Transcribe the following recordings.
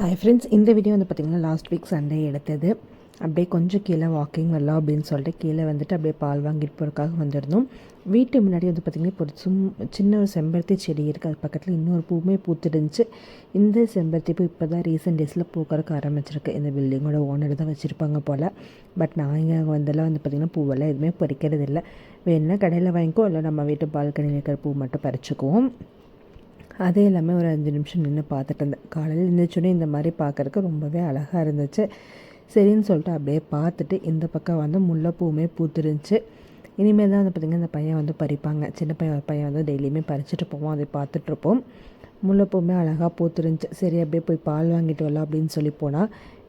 Hi friends இந்த video வந்து பார்த்திங்கன்னா லாஸ்ட் வீக் சண்டே எடுத்தது. அப்படியே கொஞ்சம் கீழே வாக்கிங் வரலாம் அப்படின்னு சொல்லிட்டு கீழே வந்துட்டு அப்படியே பால் வாங்கிட்டு போகிறதுக்காக வந்திருந்தோம். வீட்டு முன்னாடி வந்து பார்த்திங்கன்னா இப்போ ஒரு சும் சின்ன ஒரு செம்பருத்தி செடி இருக்குது அது பக்கத்தில் இன்னொரு பூவுமே பூத்துடுச்சு இந்த செம்பருத்தி பூ இப்போ தான் ரீசெண்ட் டேஸில் பூக்கறக்கு ஆரம்பிச்சிருக்கு. இந்த பில்டிங்கோட ஓனர் தான் வச்சுருப்பாங்க போல். பட் நான் இங்கே வந்தெல்லாம் வந்து பார்த்திங்கன்னா பூவெல்லாம் எதுவுமே பறிக்கிறது இல்லை வேணுன்னா கடையில் வாங்கிக்கோ. இல்லை நம்ம வீட்டு பால்கனியில் இருக்கிற பூ மட்டும் பறிச்சுக்குவோம். அதே எல்லாமே ஒரு அஞ்சு நிமிஷம் நின்று பார்த்துட்டு இருந்தேன். காலையில் இருந்துச்சுன்னே இந்த மாதிரி பார்க்குறக்கு ரொம்பவே அழகாக இருந்துச்சு. சரின்னு சொல்லிட்டு அப்படியே பார்த்துட்டு இந்த பக்கம் வந்து முல்லைப்பூவுமே பூத்துருந்துச்சு. இனிமேல் தான் வந்து பார்த்திங்கன்னா இந்த பையன் வந்து பறிப்பாங்க. சின்ன பையன் பையன் வந்து டெய்லியுமே பறிச்சுட்டு போவோம். அதை பார்த்துட்ருப்போம் முல்லைப்பூவுமே அழகாக பூத்துருந்துச்சு. சரி அப்படியே போய் பால் வாங்கிட்டு வரலாம் அப்படின்னு சொல்லி போனால்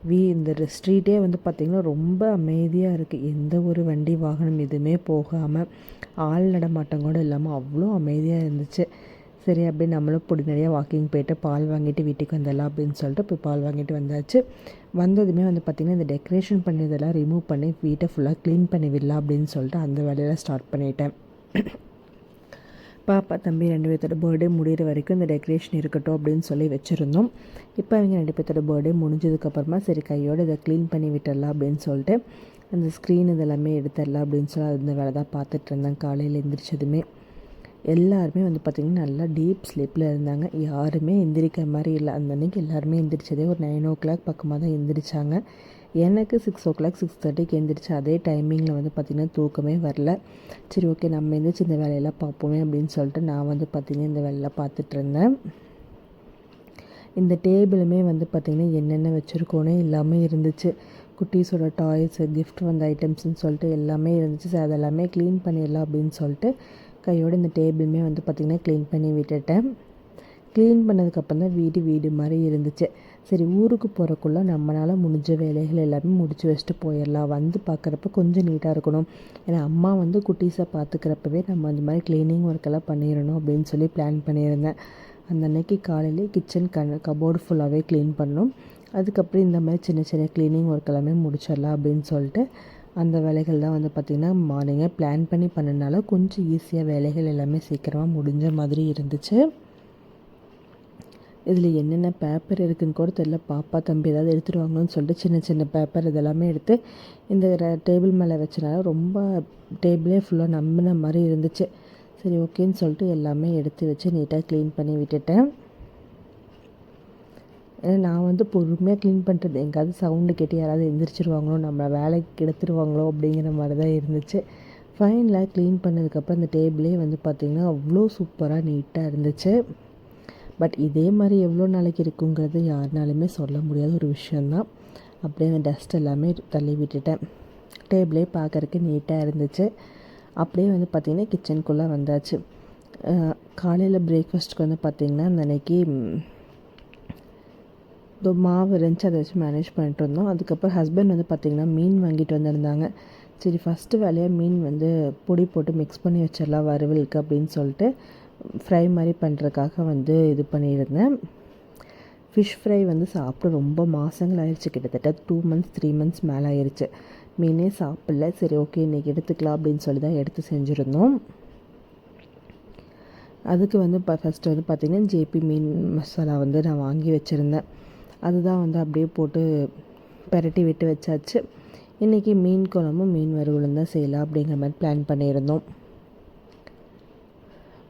வீ இந்த ஸ்ட்ரீட்டே வந்து பார்த்திங்கன்னா ரொம்ப அமைதியாக இருக்குது எந்த ஒரு வண்டி வாகனம் எதுவுமே போகாமல் ஆள் நடமாட்டம் கூட இல்லாமல் அவ்வளோ அமைதியாக இருந்துச்சு. சரி அப்படியே நம்மளும் பொடி நிறையா வாக்கிங் போயிட்டு பால் வாங்கிட்டு வீட்டுக்கு வந்துடலாம் அப்படின்னு சொல்லிட்டு போய் பால் வாங்கிட்டு வந்தாச்சு. வந்ததுமே வந்து பார்த்திங்கன்னா இந்த டெக்கரேஷன் பண்ணியதெல்லாம் ரிமூவ் பண்ணி வீட்டை ஃபுல்லாக க்ளீன் பண்ணி விடலாம் அப்படின்னு சொல்லிட்டு அந்த வேலையெல்லாம் ஸ்டார்ட் பண்ணிட்டேன். பாப்பா தம்பி ரெண்டு பேர்த்தோட பர்த்டே முடிகிற வரைக்கும் இந்த டெக்கரேஷன் இருக்கட்டும் அப்படின்னு சொல்லி வச்சுருந்தோம். இப்போ அவங்க ரெண்டு பேர்த்தோட பர்த்டே முடிஞ்சதுக்கப்புறமா சரி கையோடு இதை க்ளீன் பண்ணி விட்டுடலாம் அப்படின்னு சொல்லிட்டு அந்த ஸ்க்ரீன் இதெல்லாமே எடுத்துடலாம் அப்படின்னு சொல்லி அந்த வேலை தான் பார்த்துட்டு இருந்தேன். காலையில் எந்திரிச்சதுமே. எல்லாருமே வந்து பார்த்திங்கன்னா நல்லா டீப் ஸ்லீப்பில் இருந்தாங்க. யாருமே எந்திரிக்கிற மாதிரி இல்லை. அந்த அன்றைக்கி எல்லாருமே எந்திரிச்சதே ஒரு நைன் ஓ கிளாக் பக்கமாக தான் எந்திரிச்சாங்க. எனக்கு சிக்ஸ் ஓ கிளாக் சிக்ஸ் தேர்ட்டிக்கு எந்திரிச்சு அதே டைமிங்கில் வந்து பார்த்திங்கன்னா தூக்கமே வரல. சரி ஓகே நம்ம எந்திரிச்சு இந்த வேலையெல்லாம் பார்ப்போமே அப்படின்னு சொல்லிட்டு நான் வந்து பார்த்திங்கன்னா இந்த வேலையெல்லாம் பார்த்துட்டு இருந்தேன். இந்த டேபிளுமே வந்து பார்த்திங்கன்னா என்னென்ன வச்சுருக்கோனே எல்லாமே இருந்துச்சு. குட்டீஸோட டாய்ஸு கிஃப்ட் வந்த ஐட்டம்ஸ்னு சொல்லிட்டு எல்லாமே இருந்துச்சு. ஸோ அதெல்லாமே க்ளீன் பண்ணிடலாம் அப்படின்னு சொல்லிட்டு கையோடு இந்த டேபிளுமே வந்து பார்த்திங்கன்னா க்ளீன் பண்ணி விட்டுட்டேன். க்ளீன் பண்ணதுக்கப்புறம் தான் வீடு வீடு மாதிரி இருந்துச்சு. சரி ஊருக்கு போகிறக்குள்ள நம்மளால் முடிஞ்ச வேலைகள் எல்லாமே முடிச்சு வச்சுட்டு போயிடலாம். வந்து பார்க்குறப்ப கொஞ்சம் நீட்டாக இருக்கணும். ஏன்னா அம்மா வந்து குட்டீஸை பார்த்துக்கிறப்பவே நம்ம அந்த மாதிரி க்ளீனிங் ஒர்க்கெல்லாம் பண்ணிடணும் அப்படின்னு சொல்லி பிளான் பண்ணியிருந்தேன். அந்த அன்னைக்கு காலையிலே கிச்சன் கண் கபோர்டு ஃபுல்லாகவே க்ளீன் பண்ணணும் அதுக்கப்புறம் இந்த மாதிரி சின்ன சின்ன க்ளீனிங் ஒர்க் எல்லாமே முடிச்சிடலாம் அப்படின்னு சொல்லிட்டு அந்த வேலைகள் தான் வந்து பார்த்திங்கன்னா மார்னிங்கே பிளான் பண்ணி பண்ணனால கொஞ்சம் ஈஸியாக வேலைகள் எல்லாமே சீக்கிரமாக முடிஞ்ச மாதிரி இருந்துச்சு. இதில் என்னென்ன பேப்பர் இருக்குதுன்னு கூட தெரில பாப்பா தம்பி ஏதாவது எடுத்துகிட்டு வாங்கணும்னு சொல்லிட்டு சின்ன சின்ன பேப்பர் இதெல்லாமே எடுத்து இந்த டேபிள் மேலே வச்சனால ரொம்ப டேபிளே ஃபுல்லாக நம்பின மாதிரி இருந்துச்சு. சரி ஓகேன்னு சொல்லிட்டு எல்லாமே எடுத்து வச்சு நீட்டாக க்ளீன் பண்ணி விட்டுட்டேன். ஏன்னா நான் வந்து பொறுமையாக க்ளீன் பண்ணுறது எங்கேயாவது சவுண்டு கேட்டு யாராவது எழுந்திரிச்சிருவாங்களோ நம்ம வேலைக்கு கெடுத்துருவாங்களோ அப்படிங்கிற மாதிரி தான் இருந்துச்சு ஃபைனில் க்ளீன் பண்ணதுக்கப்புறம் அந்த டேபிளே வந்து பார்த்திங்கன்னா அவ்வளோ சூப்பராக நீட்டாக இருந்துச்சு. பட் இதே மாதிரி எவ்வளோ நாளைக்கு இருக்குங்கிறது யாருனாலுமே சொல்ல முடியாத ஒரு விஷயந்தான் அப்படியே அந்த டஸ்ட் எல்லாமே தள்ளி விட்டுட்டேன். டேபிளே பார்க்குறக்கு நீட்டாக இருந்துச்சு. அப்படியே வந்து பார்த்திங்கன்னா கிச்சனுக்குள்ளே வந்தாச்சு. காலையில் பிரேக்ஃபாஸ்ட்டுக்கு வந்து பார்த்திங்கன்னா அந்த அன்னைக்கு இதோ மாவு இருந்துச்சு அதை வச்சு மேனேஜ் பண்ணிட்டு இருந்தோம். அதுக்கப்புறம் ஹஸ்பண்ட் வந்து பார்த்திங்கன்னா மீன் வாங்கிட்டு வந்திருந்தாங்க. சரி ஃபஸ்ட்டு வேலையாக மீன் வந்து பொடி போட்டு மிக்ஸ் பண்ணி வச்சிடலாம் வறுவலுக்கு அப்படின்னு சொல்லிட்டு ஃப்ரை மாதிரி பண்ணுறதுக்காக வந்து இது பண்ணியிருந்தேன். ஃபிஷ் ஃப்ரை வந்து சாப்பிட்டு ரொம்ப மாதங்கள் ஆயிடுச்சு கிட்டத்தட்ட டூ மந்த்ஸ் த்ரீ மந்த்ஸ் மேலே ஆயிடுச்சு மீனே சாப்பிடல. சரி ஓகே இன்றைக்கி எடுத்துக்கலாம் அப்படின்னு சொல்லி தான் எடுத்து செஞ்சுருந்தோம். அதுக்கு வந்து இப்போ ஃபஸ்ட்டு வந்து பார்த்திங்கன்னா ஜேபி மீன் மசாலா வந்து நான் வாங்கி வச்சுருந்தேன். அதுதான் வந்து அப்படியே போட்டு பெரட்டி விட்டு வச்சாச்சு. இன்றைக்கி மீன் குழம்பும் மீன் வறுவலும் தான் செய்யலாம் அப்படிங்கிற மாதிரி பிளான் பண்ணியிருந்தோம்.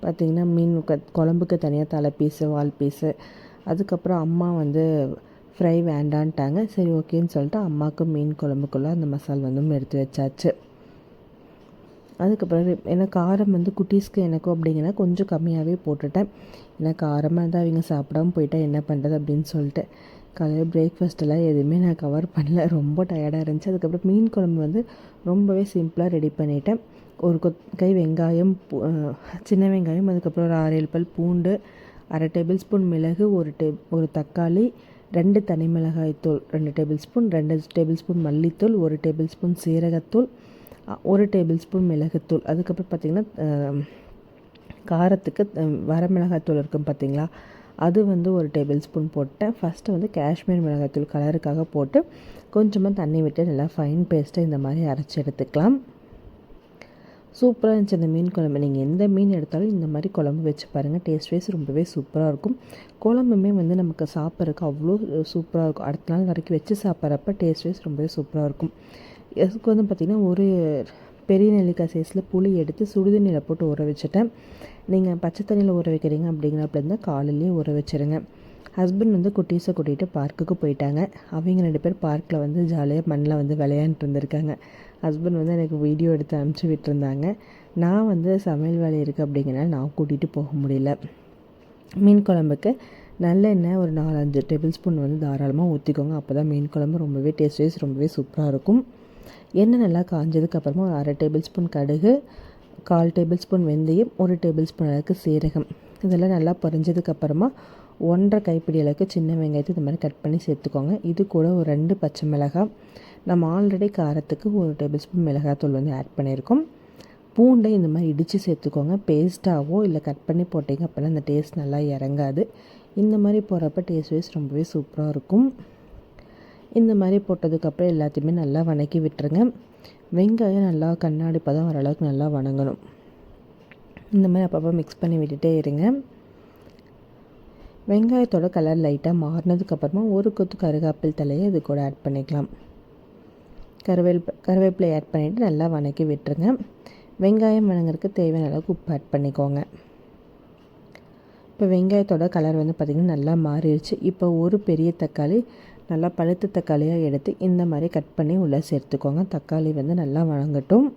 பார்த்திங்கன்னா மீன் க குழம்புக்கு தனியாக தலை பீஸு வால் பீஸு அதுக்கப்புறம் அம்மா வந்து ஃப்ரை வேண்டான்ட்டாங்க. சரி ஓகேன்னு சொல்லிட்டு அம்மாவுக்கு மீன் குழம்புக்குள்ளே அந்த மசால் வந்து எடுத்து வச்சாச்சு. அதுக்கப்புறம் ஏன்னா காரம் வந்து குட்டீஸ்க்கு எனக்கும் அப்படிங்கன்னா கொஞ்சம் கம்மியாகவே போட்டுட்டேன். ஏன்னா காரமாக இருந்தால் அவங்க சாப்பிடாம போயிட்டால் என்ன பண்ணுறது அப்படின்னு சொல்லிட்டு. காலையில் பிரேக்ஃபாஸ்ட்டெல்லாம் எதுவுமே நான் கவர் பண்ணல. ரொம்ப டயர்டாக இருந்துச்சு. அதுக்கப்புறம் மீன் குழம்பு வந்து ரொம்பவே சிம்பிளாக ரெடி பண்ணிட்டேன். ஒரு கொத் கை வெங்காயம் சின்ன வெங்காயம் அதுக்கப்புறம் ஒரு ஆறு ஏழு பல் பூண்டு அரை டேபிள் ஸ்பூன் மிளகு ஒரு டே ஒரு தக்காளி ரெண்டு தனி மிளகாய் தூள் ரெண்டு டேபிள் ஸ்பூன் ரெண்டு டேபிள் ஸ்பூன் மல்லித்தூள் ஒரு டேபிள் ஸ்பூன் சீரகத்தூள் ஒரு டேபிள் ஸ்பூன் மிளகுத்தூள். அதுக்கப்புறம் பார்த்திங்கன்னா காரத்துக்கு வரமிளகாய்த்தூள் இருக்கும் பார்த்திங்களா அது வந்து ஒரு டேபிள் ஸ்பூன் போட்டேன். ஃபஸ்ட்டு வந்து காஷ்மீர் மிளகாய்த்தூள் கலருக்காக போட்டு கொஞ்சமாக தண்ணி விட்டு நல்லா ஃபைன் பேஸ்ட்டை இந்த மாதிரி அரைச்சி எடுத்துக்கலாம். சூப்பராக இருந்துச்சு அந்த மீன் குழம்பு. நீங்கள் எந்த மீன் எடுத்தாலும் இந்த மாதிரி குழம்பு வச்சு பாருங்கள் டேஸ்ட் வைஸ் ரொம்பவே சூப்பராக இருக்கும். குழம்புமே வந்து நமக்கு சாப்பிட்றதுக்கு அவ்வளோ சூப்பராக இருக்கும். அடுத்த நாள் வரைக்கும் வச்சு சாப்பிட்றப்ப டேஸ்ட் வைஸ் ரொம்பவே சூப்பராக இருக்கும். எதுக்கு வந்து பார்த்திங்கன்னா ஒரு பெரிய நெல்லிக்காய் சைஸில் புளி எடுத்து சுடுதண்ணியில் போட்டு ஊற வச்சுட்டேன். நீங்கள் பச்சை தண்ணியில் ஊற வைக்கிறீங்க அப்படிங்கிறப்ப இருந்தால் காலையிலேயே ஊற வச்சுருங்க. ஹஸ்பண்ட் வந்து குட்டீஸை கூட்டிகிட்டு பார்க்குக்கு போயிட்டாங்க. அவங்க ரெண்டு பேர் பார்க்கில் வந்து ஜாலியாக மண்ணில் வந்து விளையாண்டுட்டு இருந்திருக்காங்க. ஹஸ்பண்ட் வந்து எனக்கு வீடியோ எடுத்து அனுப்பிச்சி விட்டுருந்தாங்க. நான் வந்து சமையல் வேலை இருக்குது அப்படிங்கிறனால நான் கூட்டிகிட்டு போக முடியல. மீன் குழம்புக்கு நல்லெண்ணெய் ஒரு நாலஞ்சு டேபிள் ஸ்பூன் வந்து தாராளமாக ஊற்றிக்கோங்க அப்போ தான் மீன் குழம்பு ரொம்பவே டேஸ்ட் வைஸ் ரொம்பவே சூப்பராக இருக்கும். எண்ணெய் நல்லா காஞ்சதுக்கப்புறமா ஒரு அரை டேபிள் ஸ்பூன் கடுகு கால் டேபிள் ஸ்பூன் வெந்தயம் ஒரு டேபிள் ஸ்பூன் அளவுக்கு சீரகம். இதெல்லாம் நல்லா பொரிஞ்சதுக்கப்புறமா ஒன்றரை கைப்பிடி அளவுக்கு சின்ன வெங்காயத்தை இந்த மாதிரி கட் பண்ணி சேர்த்துக்கோங்க. இது கூட ஒரு ரெண்டு பச்சை மிளகாய். நம்ம ஆல்ரெடி காரத்துக்கு ஒரு டேபிள் ஸ்பூன் மிளகாத்தூள் வந்து ஆட் பண்ணியிருக்கோம். பூண்டை இந்த மாதிரி இடித்து சேர்த்துக்கோங்க. பேஸ்ட்டாகவோ இல்லை கட் பண்ணி போட்டிங்க அப்படின்னா அந்த டேஸ்ட் நல்லா இறங்காது. இந்த மாதிரி போகிறப்ப டேஸ்ட் வைஸ் ரொம்பவே சூப்பராக இருக்கும். இந்த மாதிரி போட்டதுக்கப்புறம் எல்லாத்தையுமே நல்லா வணக்கி விட்டுருங்க. வெங்காயம் நல்லா கண்ணாடி பதம் ஓரளவுக்கு நல்லா வணங்கணும். இந்த மாதிரி அப்பப்போ மிக்ஸ் பண்ணி விட்டுட்டே இருங்க. வெங்காயத்தோட கலர் லைட்டாக மாறினதுக்கப்புறமா ஒரு கொத்து கருகாப்பில் தலையை இது கூட ஆட் பண்ணிக்கலாம். கருவேல் கருவேப்பிலை ஆட் பண்ணிவிட்டு நல்லா வணக்கி விட்டுருங்க. வெங்காயம் வணங்குறதுக்கு தேவையான அளவுக்கு உப்பு ஆட் பண்ணிக்கோங்க. இப்போ வெங்காயத்தோட கலர் வந்து பார்த்திங்கன்னா நல்லா மாறிடுச்சு. இப்போ ஒரு பெரிய தக்காளி நல்லா பழுத்த தக்காளியாக எடுத்து இந்த மாதிரி கட் பண்ணி உள்ளே சேர்த்துக்கோங்க. தக்காளி வந்து நல்லா வணங்கட்டும்.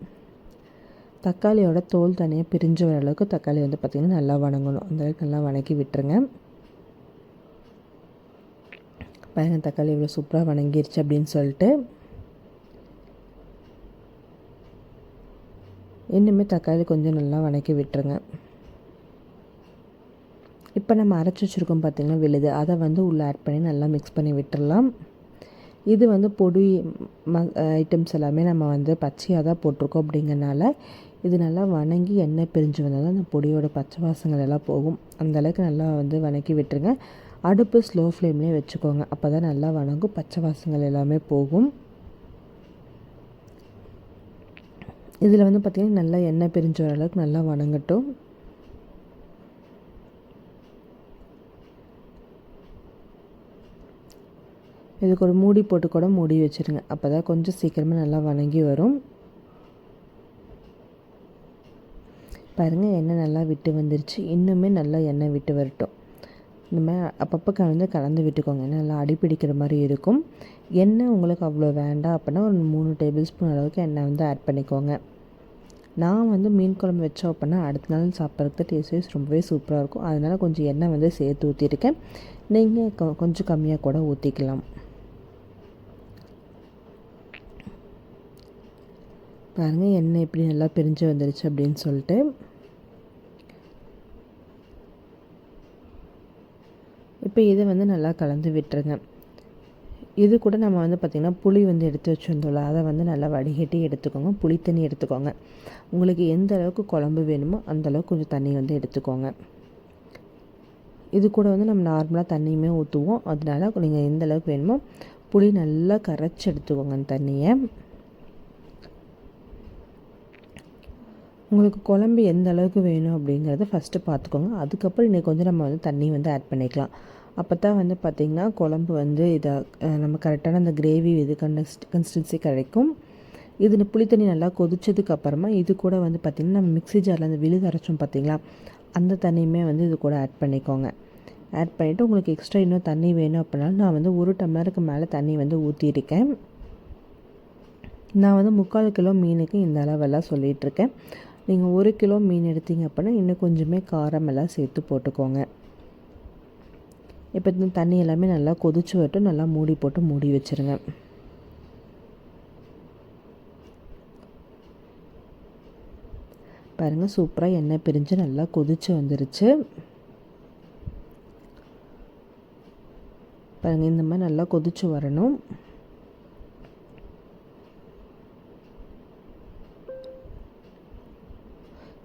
தக்காளியோட தோல் தனியாக பிரிஞ்சு வர அளவுக்கு தக்காளி வந்து பார்த்திங்கன்னா நல்லா வணங்கணும். அந்தளவுக்கு நல்லா வணக்கி விட்டுருங்க. பாருங்கள் தக்காளி இவ்வளோ சூப்பராக வணங்கிருச்சு அப்படின்னு சொல்லிட்டு. இன்னுமே தக்காளி கொஞ்சம் நல்லா வணக்கி விட்டுருங்க. இப்போ நம்ம அரைச்சி வச்சுருக்கோம் பார்த்திங்கன்னா விழுது. அதை வந்து உள்ளே ஆட் பண்ணி நல்லா மிக்ஸ் பண்ணி விட்டுடலாம். இது வந்து பொடி ம ஐட்டம்ஸ் எல்லாமே நம்ம வந்து பச்சையாக தான் போட்டிருக்கோம் அப்படிங்கிறனால இது நல்லா வணங்கி எண்ணெய் பிரிஞ்சு வந்தால் தான் அந்த பொடியோட பச்சை வாசங்கள் எல்லாம் போகும். அந்தளவுக்கு நல்லா வந்து வணக்கி விட்டுருங்க. அடுப்பு ஸ்லோ ஃப்ளேம்லேயே வச்சுக்கோங்க. அப்போ தான் நல்லா வணங்கும். பச்சை வாசங்கள் எல்லாமே போகும். இதில் வந்து பார்த்திங்கன்னா நல்லா எண்ணெய் பிரிஞ்ச அளவுக்கு நல்லா வணங்கட்டும். இதுக்கு ஒரு மூடி போட்டு கூட மூடி வச்சுருங்க. அப்போ தான் கொஞ்சம் சீக்கிரமாக நல்லா வணங்கி வரும். பாருங்கள் எண்ணெய் நல்லா விட்டு வந்துருச்சு. இன்னுமே நல்லா எண்ணெய் விட்டு வரட்டும். இந்த மாதிரி அப்பப்போ கலந்து கலந்து விட்டுக்கோங்க. ஏன்னா நல்லா அடிப்பிடிக்கிற மாதிரி இருக்கும். எண்ணெய் உங்களுக்கு அவ்வளோ வேண்டாம் அப்படின்னா ஒரு மூணு டேபிள் ஸ்பூன் அளவுக்கு எண்ணெய் வந்து ஆட் பண்ணிக்கோங்க. நான் வந்து மீன் குழம்பு வச்சோம் அப்படின்னா அடுத்த நாள் சாப்பிட்றதுக்கு டேஸ்ட் வைஸ் ரொம்பவே சூப்பராக இருக்கும். அதனால் கொஞ்சம் எண்ணெய் வந்து சேர்த்து ஊற்றிருக்கேன் நீங்கள் கொஞ்சம் கம்மியாக கூட ஊற்றிக்கலாம் பாருங்கள் எண்ணெய் எப்படி நல்லா பிரிஞ்சு வந்துருச்சு அப்படின்னு சொல்லிட்டு. இப்போ இதை வந்து நல்லா கலந்து விட்டுருங்க. இது கூட நம்ம வந்து பார்த்திங்கன்னா புளி வந்து எடுத்து வச்சுருந்தோம்ல அதை வந்து நல்லா வடிகட்டி எடுத்துக்கோங்க. புளி தண்ணி எடுத்துக்கோங்க. உங்களுக்கு எந்த அளவுக்கு குழம்பு வேணுமோ அந்த அளவுக்கு கொஞ்சம் தண்ணி வந்து எடுத்துக்கோங்க. இது கூட வந்து நம்ம நார்மலாக தண்ணியுமே ஊற்றுவோம் அதனால நீங்கள் எந்த அளவுக்கு வேணுமோ புளி நல்லா கரைச்சி எடுத்துக்கோங்க அந்த தண்ணியை. உங்களுக்கு குழம்பு எந்த அளவுக்கு வேணும் அப்படிங்கிறத ஃபஸ்ட்டு பார்த்துக்கோங்க. அதுக்கப்புறம் இன்னைக்கு கொஞ்சம் நம்ம வந்து தண்ணி வந்து ஆட் பண்ணிக்கலாம். அப்போ தான் வந்து பார்த்திங்கன்னா குழம்பு வந்து இதை நம்ம கரெக்டான அந்த கிரேவி இது கன்ஸ்ட் கன்சிஸ்டன்சி கிடைக்கும். இது புளி தண்ணி நல்லா கொதிச்சதுக்கு அப்புறமா இது கூட வந்து பார்த்திங்கன்னா நம்ம மிக்ஸி ஜாரில் அந்த விழுது அரைச்சோம் பார்த்திங்களா அந்த தண்ணியுமே வந்து இது கூட ஆட் பண்ணிக்கோங்க. ஆட் பண்ணிவிட்டு உங்களுக்கு எக்ஸ்ட்ரா இன்னும் தண்ணி வேணும் அப்படின்னாலும் நான் வந்து ஒரு டம்ளருக்கு மேலே தண்ணி வந்து ஊற்றியிருக்கேன் நான் வந்து முக்கால் கிலோ மீனுக்கு இந்த அளவெல்லாம் சொல்லிகிட்ருக்கேன் நீங்கள் ஒரு கிலோ மீன் எடுத்தீங்க அப்படின்னா இன்னும் கொஞ்சமே காரம் எல்லாம் சேர்த்து போட்டுக்கோங்க. இப்போ இந்த தண்ணி எல்லாமே நல்லா கொதிச்சு விட்டு நல்லா மூடி போட்டு மூடி வச்சுருங்க. பாருங்கள் சூப்பராக எண்ணெய் பிரிஞ்சு நல்லா கொதிச்சு வந்துருச்சு. பாருங்கள் இந்த மாதிரி நல்லா கொதிச்சு வரணும்.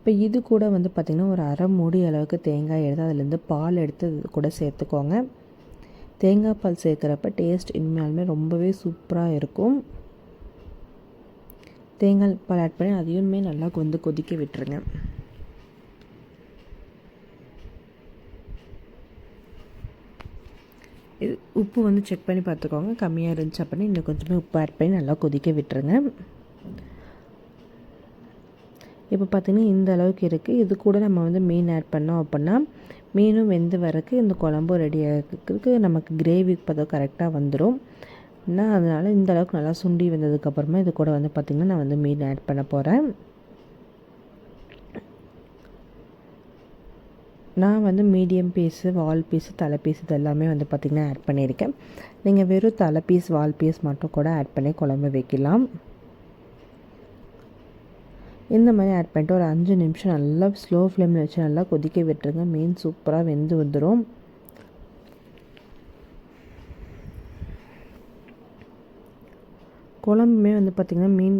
இப்போ இது கூட வந்து பார்த்திங்கன்னா ஒரு அரை மூடி அளவுக்கு தேங்காய் எடுத்து அதுலேருந்து பால் எடுத்து கூட சேர்த்துக்கோங்க. தேங்காய் பால் சேர்க்குறப்ப டேஸ்ட் இனிமேலுமே ரொம்பவே சூப்பராக இருக்கும். தேங்காய் பால் ஆட் பண்ணி அதையுமே நல்லா வந்து கொதிக்க விட்டுருங்க. இது உப்பு வந்து செக் பண்ணி பார்த்துக்கோங்க. கம்மியாக இருந்துச்சு அப்படின்னா இன்னும் கொஞ்சமே உப்பு ஆட் பண்ணி நல்லா கொதிக்க விட்டுருங்க. இப்போ பார்த்திங்கன்னா இந்த அளவுக்கு இருக்குது இது கூட நம்ம வந்து மீன் ஆட் பண்ணோம் அப்படின்னா மீனும் வெந்து வரக்கு இந்த குழம்பும் ரெடி ஆகிறதுக்கு நமக்கு கிரேவி பதம் கரெக்டாக வந்துடும் நான் அதனால் இந்த அளவுக்கு நல்லா சுண்டி வந்ததுக்கப்புறமா இது கூட வந்து பார்த்திங்கன்னா நான் வந்து மீன் ஆட் பண்ண போகிறேன் நான் வந்து மீடியம் பீஸு வால் பீஸு தலை பீஸ் இது எல்லாமே வந்து பார்த்திங்கன்னா ஆட் பண்ணியிருக்கேன். நீங்கள் வெறும் தலை பீஸ் வால் பீஸ் மட்டும் கூட ஆட் பண்ணி குழம்பு வைக்கலாம். இந்த மாதிரி ஆட் பண்ணிட்டு ஒரு அஞ்சு நிமிஷம் நல்லா ஸ்லோ ஃப்ளேமில் வச்சு நல்லா கொதிக்க விட்டுருங்க. மீன் சூப்பராக வெந்து வந்துடும் குழம்புமே வந்து பார்த்திங்கன்னா மீன்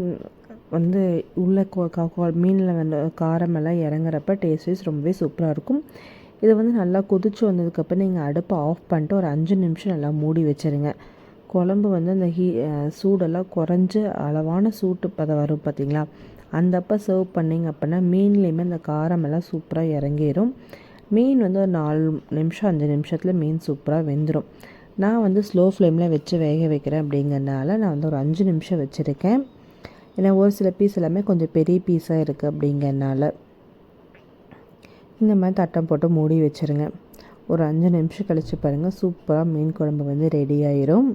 வந்து உள்ள மீனில் வந்து காரமெல்லாம் இறங்குறப்ப டேஸ்ட் வைஸ் ரொம்பவே சூப்பராக இருக்கும். இதை வந்து நல்லா கொதிச்சு வந்ததுக்கப்புறம் நீங்கள் அடுப்பை ஆஃப் பண்ணிட்டு ஒரு அஞ்சு நிமிஷம் நல்லா மூடி வச்சுருங்க. குழம்பு வந்து அந்த ஹீ சூடெல்லாம் குறைஞ்சு அளவான சூட்டு பதம் வரும் பார்த்திங்களா அந்தப்போ சர்வ் பண்ணிங்க அப்படின்னா மீன்லேயுமே அந்த காரமெல்லாம் சூப்பராக இறங்கிடும் மீன் வந்து ஒரு நாலு நிமிஷம் அஞ்சு நிமிஷத்தில் மீன் சூப்பராக வெந்துடும் நான் வந்து ஸ்லோ ஃப்ளேமில் வச்சு வேக வைக்கிறேன் அப்படிங்கிறனால நான் வந்து ஒரு அஞ்சு நிமிஷம் வச்சுருக்கேன். ஏன்னா ஒரு சில பீஸ் எல்லாமே கொஞ்சம் பெரிய பீஸாக இருக்குது அப்படிங்கிறனால. இந்த மாதிரி தட்டம் போட்டு மூடி வச்சுருங்க. ஒரு அஞ்சு நிமிஷம் கழித்து பாருங்கள் சூப்பராக மீன் குழம்பு வந்து ரெடி ஆயிரும்.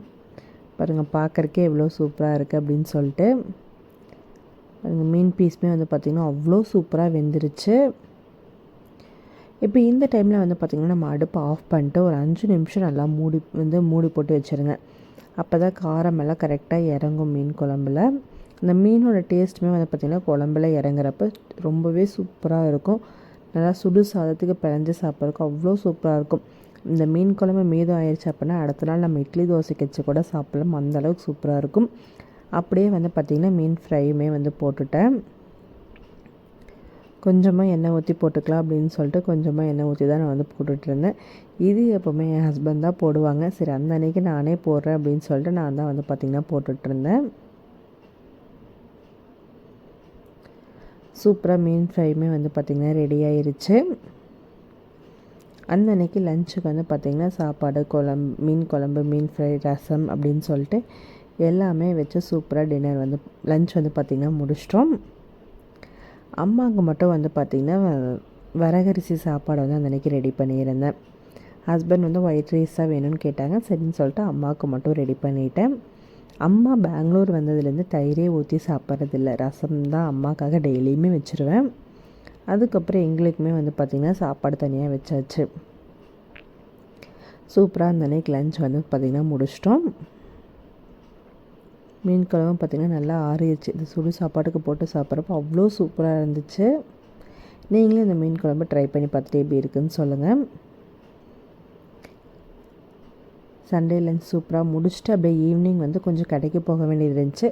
பாருங்கள் பார்க்குறக்கே எவ்வளோ சூப்பராக இருக்குது அப்படின்னு சொல்லிட்டு. இந்த மீன் பீஸுமே வந்து பார்த்திங்கன்னா அவ்வளோ சூப்பராக வெந்துருச்சு. இப்போ இந்த டைமில் வந்து பார்த்திங்கன்னா நம்ம அடுப்பை ஆஃப் பண்ணிட்டு ஒரு அஞ்சு நிமிஷம் நல்லா மூடி வந்து மூடி போட்டு வச்சுருங்க. அப்போ தான் காரமெல்லாம் கரெக்டாக இறங்கும் மீன் குழம்புல. அந்த மீனோட டேஸ்ட்டுமே வந்து பார்த்திங்கன்னா குழம்புல இறங்குறப்ப ரொம்பவே சூப்பராக இருக்கும். நல்லா சுடு சாதத்துக்கு பிழைஞ்சு சாப்பிட்றதுக்கு அவ்வளோ சூப்பராக இருக்கும். இந்த மீன் குழம்பு மீதம் ஆயிடுச்சு அப்படின்னா அடுத்த நாள் நம்ம இட்லி தோசை கச்சி கூட சாப்பிடலாம். அந்தளவுக்கு சூப்பராக இருக்கும். அப்படியே வந்து பார்த்திங்கன்னா மீன் ஃப்ரையுமே வந்து போட்டுட்டேன். கொஞ்சமாக எண்ணெய் ஊற்றி போட்டுக்கலாம் அப்படின்னு சொல்லிட்டு கொஞ்சமாக எண்ணெய் ஊற்றி தான் நான் வந்து போட்டுட்ருந்தேன் இது எப்போவுமே என் ஹஸ்பண்ட் தான் போடுவாங்க. சரி அந்த அன்றைக்கி நானே போடுறேன் அப்படின்னு சொல்லிட்டு நான் தான் வந்து பார்த்திங்கன்னா போட்டுட்ருந்தேன் சூப்பராக மீன் ஃப்ரையுமே வந்து பார்த்திங்கன்னா ரெடி ஆயிருச்சு. அந்த அன்னைக்கு லஞ்சுக்கு வந்து பார்த்திங்கன்னா சாப்பாடு குழம்பு மீன் குழம்பு மீன் ஃப்ரை ரசம் அப்படின்னு சொல்லிட்டு எல்லாமே வச்சு சூப்பராக டின்னர் வந்து லஞ்ச் வந்து பார்த்திங்கன்னா முடிச்சிட்டோம். அம்மாவுக்கு மட்டும் வந்து பார்த்திங்கன்னா வரகரிசி சாப்பாடு வந்து அந்த அன்றைக்கி ரெடி பண்ணியிருந்தேன். ஹஸ்பண்ட் வந்து ஒயிட் ரைஸாக வேணும்னு கேட்டாங்க. சரின்னு சொல்லிட்டு அம்மாவுக்கு மட்டும் ரெடி பண்ணிட்டேன். அம்மா பெங்களூர் வந்ததுலேருந்து தயிரே ஊற்றி சாப்பிட்றதில்ல. ரசம் தான் அம்மாக்காக டெய்லியுமே வச்சுருவேன். அதுக்கப்புறம் எங்களுக்குமே வந்து பார்த்திங்கன்னா சாப்பாடு தனியாக வச்சாச்சு. சூப்பராக அந்த அன்னைக்கு லஞ்ச் வந்து பார்த்திங்கன்னா முடிச்சிட்டோம். மீன் குழம்பு பார்த்திங்கன்னா நல்லா ஆறிடுச்சு. இந்த சுடு சாப்பாட்டுக்கு போட்டு சாப்பிட்றப்போ அவ்வளோ சூப்பராக இருந்துச்சு. நீங்களும் இந்த மீன் குழம்பு ட்ரை பண்ணி பார்த்துட்டு எப்படி இருக்குதுன்னு சொல்லுங்கள் சண்டே லஞ்ச் சூப்பராக முடிச்சுட்டு அப்படியே ஈவினிங் வந்து கொஞ்சம் கடைக்கு போக வேண்டியது இருந்துச்சு.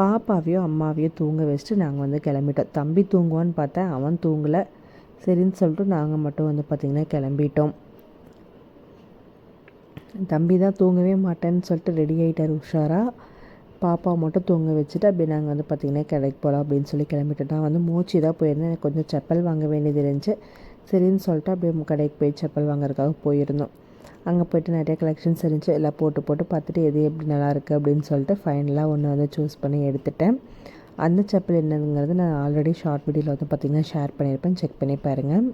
பாப்பாவையோ அம்மாவையோ தூங்க வச்சுட்டு நாங்கள் வந்து கிளம்பிட்டோம். தம்பி தூங்குவான்னு பார்த்தேன் அவன் தூங்கலை. சரின்னு சொல்லிட்டு நாங்கள் மட்டும் வந்து பார்த்திங்கன்னா கிளம்பிட்டோம். தம்பி தான் தூங்கவே மாட்டேன்னு சொல்லிட்டு ரெடி ஆகிட்டார் உஷாராக பாப்பாவை மட்டும் தூங்க வச்சுட்டு அப்படியே நாங்கள் வந்து பார்த்திங்கன்னா கடைக்கு போகலாம் அப்படின்னு சொல்லி கிளம்பிட்டோம். நான் வந்து மூச்சு தான் போயிருந்தேன். எனக்கு கொஞ்சம் செப்பல் வாங்க வேண்டியது இருந்துச்சு. சரின்னு சொல்லிட்டு அப்படியே கடைக்கு போய் செப்பல் வாங்குறதுக்காக போயிருந்தோம். அங்கே போய்ட்டு நிறைய கலெக்ஷன்ஸ் இருந்துச்சு. எல்லாம் போட்டு போட்டு பார்த்துட்டு எது எப்படி நல்லாயிருக்கு அப்படின்னு சொல்லிட்டு ஃபைனலாக ஒன்று வந்து சூஸ் பண்ணி எடுத்துட்டேன். அந்த செப்பல் என்னதுங்கிறது நான் ஆல்ரெடி ஷார்ட் வீடியோவில் வந்து பார்த்திங்கன்னா ஷேர் பண்ணியிருப்பேன். செக் பண்ணி பாருங்கள்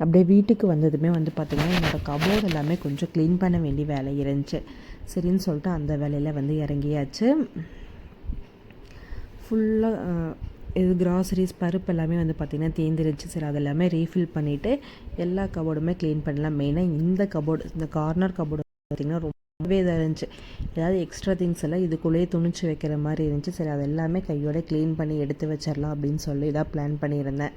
அப்படியே வீட்டுக்கு வந்ததுமே வந்து பார்த்திங்கன்னா என்னோடய கபோர்டு எல்லாமே கொஞ்சம் க்ளீன் பண்ண வேண்டிய வேலை இருந்துச்சு. சரின்னு சொல்லிட்டு அந்த வேலையில் வந்து இறங்கியாச்சு. ஃபுல்லாக இது கிராசரிஸ் பருப்பு எல்லாமே வந்து பார்த்திங்கன்னா தேர்ந்துருச்சு சரி அது எல்லாமே ரீஃபில் பண்ணிவிட்டு எல்லா கபோர்டுமே க்ளீன் பண்ணலாம். மெயினாக இந்த கபோர்டு இந்த கார்னர் கபோர்டு பார்த்திங்கன்னா ரொம்பவே இதாக இருந்துச்சு. ஏதாவது எக்ஸ்ட்ரா திங்ஸ் எல்லாம் இதுக்குள்ளேயே துணிச்சு வைக்கிற மாதிரி இருந்துச்சு. சரி அது எல்லாமே கையோட க்ளீன் பண்ணி எடுத்து வச்சிடலாம் அப்படின்னு சொல்லி இதாக பிளான் பண்ணியிருந்தேன்.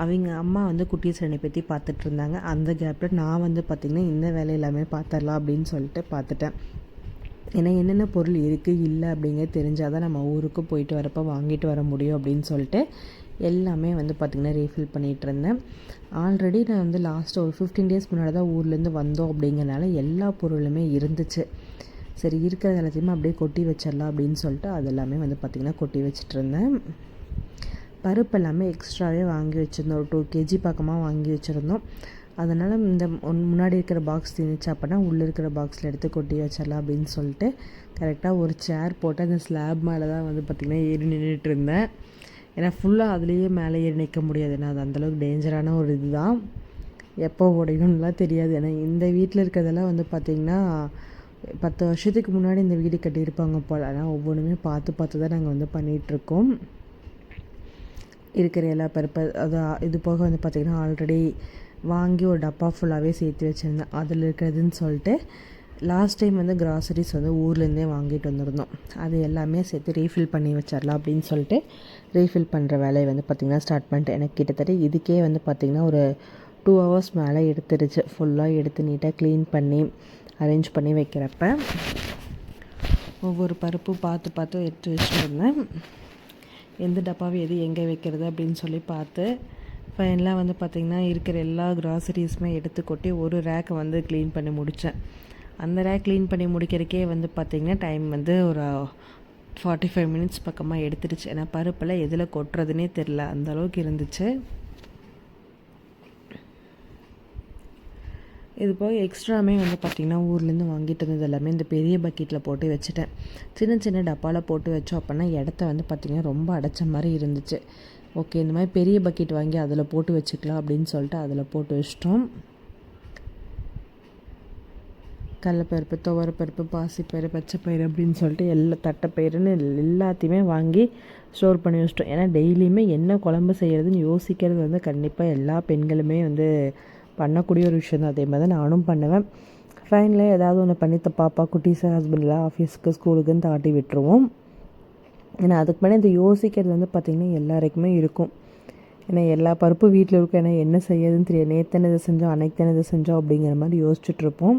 அவங்க அம்மா வந்து குட்டீஸ் ரெண்டு பற்றி பார்த்துட்டு இருந்தாங்க. அந்த கேப்பில் நான் வந்து பார்த்திங்கன்னா இந்த வேலை எல்லாமே பார்த்துடலாம் அப்படின்னு சொல்லிட்டு பார்த்துட்டேன். ஏன்னா என்னென்ன பொருள் இருக்குது இல்லை அப்படிங்கிறது தெரிஞ்சால் தான் நம்ம ஊருக்கு போயிட்டு வரப்போ வாங்கிட்டு வர முடியும் அப்படின்னு சொல்லிட்டு எல்லாமே வந்து பார்த்திங்கன்னா ரீஃபில் பண்ணிகிட்டு இருந்தேன். ஆல்ரெடி நான் வந்து லாஸ்ட்டு ஒரு ஃபிஃப்டீன் டேஸ் முன்னாடி தான் ஊர்லேருந்து வந்தோம் அப்படிங்கிறனால எல்லா பொருளுமே இருந்துச்சு. சரி இருக்கிறது எல்லாத்தையுமே அப்படியே கொட்டி வச்சிடலாம் அப்படின்னு சொல்லிட்டு அது எல்லாமே வந்து பார்த்திங்கன்னா கொட்டி வச்சிட்டு இருந்தேன். பருப்பு எல்லாமே எக்ஸ்ட்ராவே வாங்கி வச்சுருந்தோம். ஒரு டூ கேஜி பக்கமாக வாங்கி வச்சுருந்தோம். அதனால் இந்த முன்னாடி இருக்கிற பாக்ஸ் திணிச்சு அப்படின்னா உள்ளே இருக்கிற பாக்ஸில் எடுத்து கொட்டி வச்சிடலாம் அப்படின்னு சொல்லிட்டு கரெக்டாக ஒரு சேர் போட்டு அந்த ஸ்லாப் மேலே தான் வந்து பார்த்திங்கன்னா ஏறி நின்றுட்டு இருந்தேன். ஏன்னா ஃபுல்லாக அதுலேயே மேலே ஏறி நிற்க முடியாது. ஏன்னா அது அந்தளவுக்கு டேஞ்சரான ஒரு இதுதான். எப்போ உடையணும்லாம் தெரியாது. ஏன்னா இந்த வீட்டில் இருக்கிறதெல்லாம் வந்து பார்த்திங்கன்னா பத்து வருஷத்துக்கு முன்னாடி இந்த வீடு கட்டியிருப்பாங்க போல். ஆனால் ஒவ்வொன்றுமே பார்த்து பார்த்து தான் நாங்கள் வந்து பண்ணிகிட்ருக்கோம் இருக்கிற எல்லா பருப்பு அது இது போக வந்து பார்த்திங்கன்னா ஆல்ரெடி வாங்கி ஒரு டப்பா ஃபுல்லாகவே சேர்த்து வச்சுருந்தேன். அதில் இருக்கிறதுன்னு சொல்லிட்டு லாஸ்ட் டைம் வந்து கிராசரிஸ் வந்து ஊர்லேருந்தே வாங்கிட்டு வந்திருந்தோம். அது எல்லாமே சேர்த்து ரீஃபில் பண்ணி வச்சிடலாம் அப்படின்னு சொல்லிட்டு ரீஃபில் பண்ணுற வேலையை வந்து பார்த்திங்கன்னா ஸ்டார்ட் பண்ணிட்டேன். எனக்கு கிட்டத்தட்ட இதுக்கே வந்து பார்த்திங்கன்னா ஒரு டூ ஹவர்ஸ் மேலே எடுத்துருச்சு. ஃபுல்லாக எடுத்து நீட்டாக க்ளீன் பண்ணி அரேஞ்ச் பண்ணி வைக்கிறப்ப ஒவ்வொரு பருப்பும் பார்த்து பார்த்து எடுத்து வச்சுருந்தேன் எந்த டப்பாவை எது எங்கே வைக்கிறது அப்படின்னு சொல்லி பார்த்து ஃபைனலாக வந்து பார்த்திங்கன்னா இருக்கிற எல்லா கிராசரிஸுமே எடுத்து கொட்டி ஒரு ரேக்கை வந்து க்ளீன் பண்ணி முடித்தேன் அந்த ரேக் க்ளீன் பண்ணி முடிக்கிறதுக்கே வந்து பார்த்திங்கன்னா டைம் வந்து ஒரு ஃபார்ட்டி ஃபைவ் மினிட்ஸ் பக்கமாக எடுத்துருச்சு ஏன்னா பருப்பில் எதில் கொட்டுறதுனே தெரில அந்த அளவுக்கு இருந்துச்சு. இது போக எக்ஸ்ட்ராமே வந்து பார்த்திங்கன்னா ஊர்லேருந்து வாங்கிட்டு வந்தது எல்லாமே இந்த பெரிய பக்கெட்டில் போட்டு வச்சுட்டேன். சின்ன சின்ன டப்பாவில் போட்டு வச்சோம் அப்படின்னா இடத்த வந்து பார்த்திங்கன்னா ரொம்ப அடைச்ச மாதிரி இருந்துச்சு. ஓகே இந்த மாதிரி பெரிய பக்கெட் வாங்கி அதில் போட்டு வச்சுக்கலாம் அப்படின்னு சொல்லிட்டு அதில் போட்டு வச்சிட்டோம். கடலப்பருப்பு துவரப்பருப்பு பாசிப்பயிறு பச்சைப்பயிறு அப்படின்னு சொல்லிட்டு எல்லா தட்டைப்பயிறுன்னு எல்லாத்தையுமே வாங்கி ஸ்டோர் பண்ணி வச்சிட்டோம். ஏன்னா டெய்லியுமே என்ன குழம்பு செய்கிறதுன்னு யோசிக்கிறது வந்து கண்டிப்பாக எல்லா பெண்களுமே வந்து பண்ணக்கூடிய ஒரு விஷயம் தான் அதே மாதிரி தான் நானும் பண்ணுவேன். ஃபைனில் ஏதாவது ஒன்று பண்ணி பாப்பா குட்டீஸ் ஹஸ்பண்ட்லாம் ஆஃபீஸ்க்கு ஸ்கூலுக்குன்னு தாட்டி விட்டுருவோம். ஏன்னா அதுக்கு முன்னாடி இந்த யோசிக்கிறது வந்து பார்த்திங்கன்னா எல்லாருக்குமே இருக்கும். ஏன்னா எல்லா பருப்பும் வீட்டில் இருக்கும். ஏன்னா என்ன செய்யறதுன்னு தெரியாது. நேத்தனை இதை செஞ்சோம் அன்னைக்கு இதை செஞ்சோம் அப்படிங்கிற மாதிரி யோசிச்சுட்ருப்போம்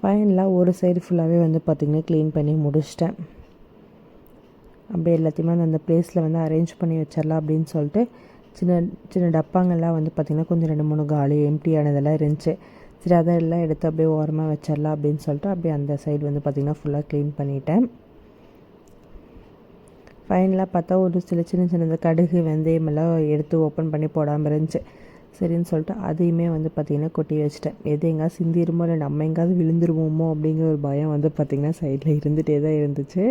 ஃபைனலாக ஒரு சைடு ஃபுல்லாகவே வந்து பார்த்திங்கன்னா க்ளீன் பண்ணி முடிச்சிட்டேன். அப்படியே எல்லாத்தையுமே அந்த பிளேஸில் வந்து அரேஞ்ச் பண்ணி வச்சிடலாம் அப்படின்னு சொல்லிட்டு சின்ன சின்ன டப்பாங்கள்லாம் வந்து பார்த்திங்கன்னா கொஞ்சம் ரெண்டு மூணு காலி எம்டியானதெல்லாம் இருந்துச்சு. சரி அதெல்லாம் எடுத்து அப்படியே ஓரமாக வச்சிடலாம் அப்படின்னு சொல்லிட்டு அப்படியே அந்த சைடு வந்து பார்த்திங்கன்னா ஃபுல்லாக க்ளீன் பண்ணிட்டேன். ஃபைனலாக பார்த்தா ஒரு சில சின்ன சின்ன கடுகு வெந்தயம் எல்லாம் எடுத்து ஓப்பன் பண்ணி போடாமல் இருந்துச்சு. சரின்னு சொல்லிட்டு அதையுமே வந்து பார்த்திங்கன்னா கொட்டி வச்சிட்டேன். எது எங்கேயாவது சிந்திருமோ இல்லை நம்ம எங்கேயாவது விழுந்துருவோமோ அப்படிங்கிற ஒரு பயம் வந்து பார்த்திங்கன்னா சைடில் இருந்துகிட்டே தான் இருந்துச்சு.